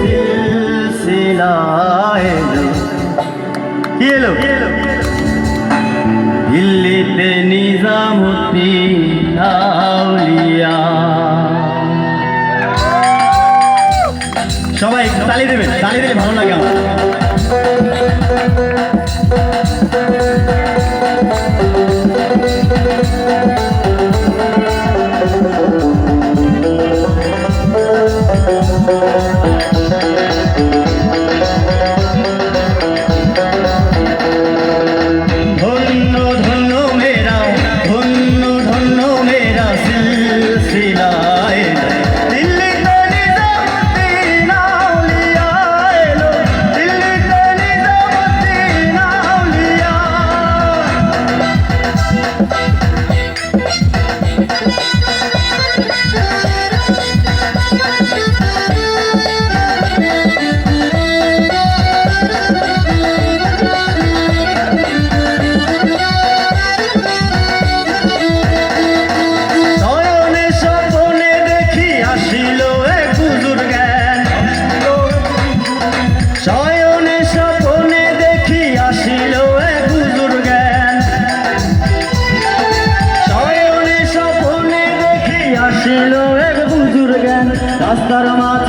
সিলসিলা এলো? দিল্লিতে নিজামুদ্দিন আউলিয়া। সবাই তালি দেবে তালি দিলে ভালো লাগে আমার। Astaroma